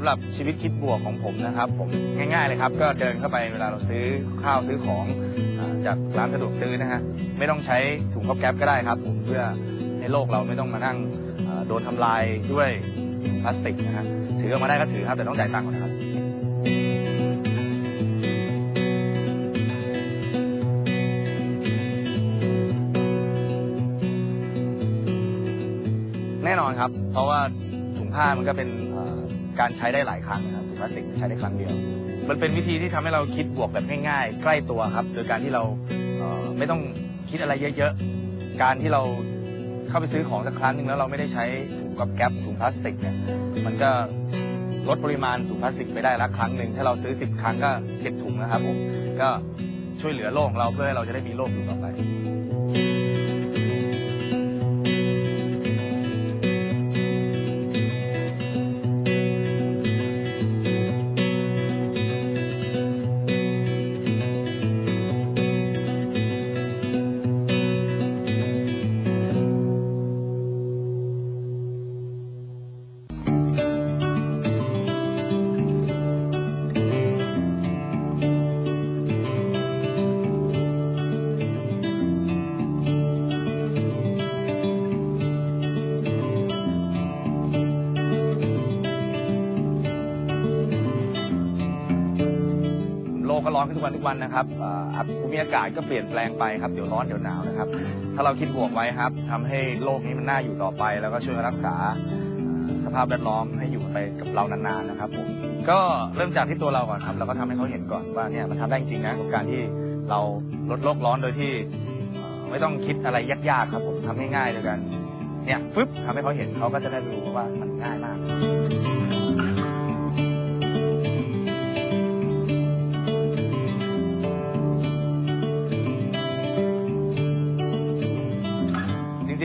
สำหรับชีวิตคิดบวกของผมนะครับ ผมง่าย ๆ เลยครับ ก็เดินเข้าไปเวลาเราซื้อข้าวซื้อของจากร้านสะดวกซื้อนะฮะไม่ต้องใช้ถุงก๊อบแก๊บก็ได้ครับ ผมเพื่อให้โลกเราไม่ต้องมานั่งโดนทำลายด้วยพลาสติกนะฮะถือออกมาได้ก็ถือครับแต่ต้องจ่ายตังค์ก่อนครับแน่นอนครับ เพราะว่าถุงผ้ามันก็เป็น การใช้ได้หลายครั้งนะครับถุงพลาสติกใช้ได้ครั้งเดียว มันเป็นวิธีที่ทำให้เราคิดบวกแบบง่ายๆ ใกล้ตัวครับ โดยการที่เราเอ่อไม่ต้องคิดอะไรเยอะๆ การที่เราเข้าไปซื้อของสักครั้งหนึ่งแล้วเราไม่ได้ใช้ถุงกับแก๊ปถุงพลาสติกเนี่ย มันก็ลดปริมาณถุงพลาสติกไปได้ละครั้งหนึ่งถ้าเราซื้อสิบครั้งก็เจ็ดถุงนะครับผมก็ช่วยเหลือโลกของเราเพื่อให้เราจะได้มีโลกอยู่ต่อไป กก็ร้อนขึ้นทุกวันทุกวันนะครับอ่าอะภูมิอากาศก็เปลี่ยนแปลงไปครับ เดี๋ยวร้อนเดี๋ยวหนาวนะครับ ถ้าเราคิดบวกไว้ครับทำให้โลกนี้มันน่าอยู่ต่อไป แล้วก็ช่วยรักษาสภาพแวดล้อมให้อยู่ไปกับเรานานๆนะครับผม ก็เริ่มจากที่ตัวเราก่อนครับเราก็ทำให้เขาเห็นก่อนว่าเนี่ยมันทำได้จริงนะกับการที่เราลดโลกร้อนโดยที่ไม่ต้องคิดอะไรยากๆครับผมทำง่ายๆโดยกัน เนี่ยปึ๊บทำให้เขาเห็นเขาก็จะได้รู้ว่ามันง่ายมาก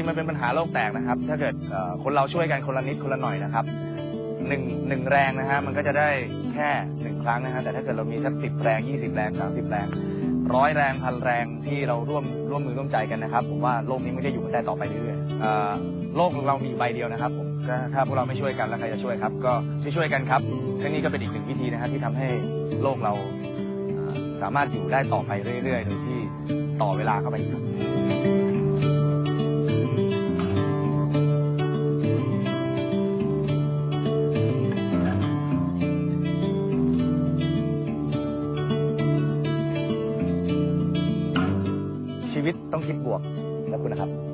ริงๆมันเป็นปัญหาโลกแตกนะครับ ถ้าเกิดคนเราช่วยกันคนละนิดคนละหน่อยนะครับหนึ่งหนึ่งแรงนะฮะมันก็จะได้แค่หนึ่งครั้งนะฮะแต่ถ้าเกิดเรามีสักสิบแรงยี่สิบแรงสามสิบแรงร้อยแรงพันแรงที่เราร่วมร่วมมือร่วมใจกันนะครับ ผมว่าโลกนี้ไม่ได้อยู่กันได้ต่อไปเรื่อยๆโลกของเรามีใบเดียวนะครับผมถ้าพวกเราไม่ช่วยกันแล้วใครจะช่วยครับ ก็ช่วยช่วยกันครับทั้งนี้ก็เป็นอีกหนึ่งวิธีนะครับที่ทำให้โลกเราสามารถอยู่ได้ต่อไปเรื่อยๆโดยที่ต่อเวลาเข้าไปอีกครับ วิตต้องคิดบวกขอบคุณนะครับ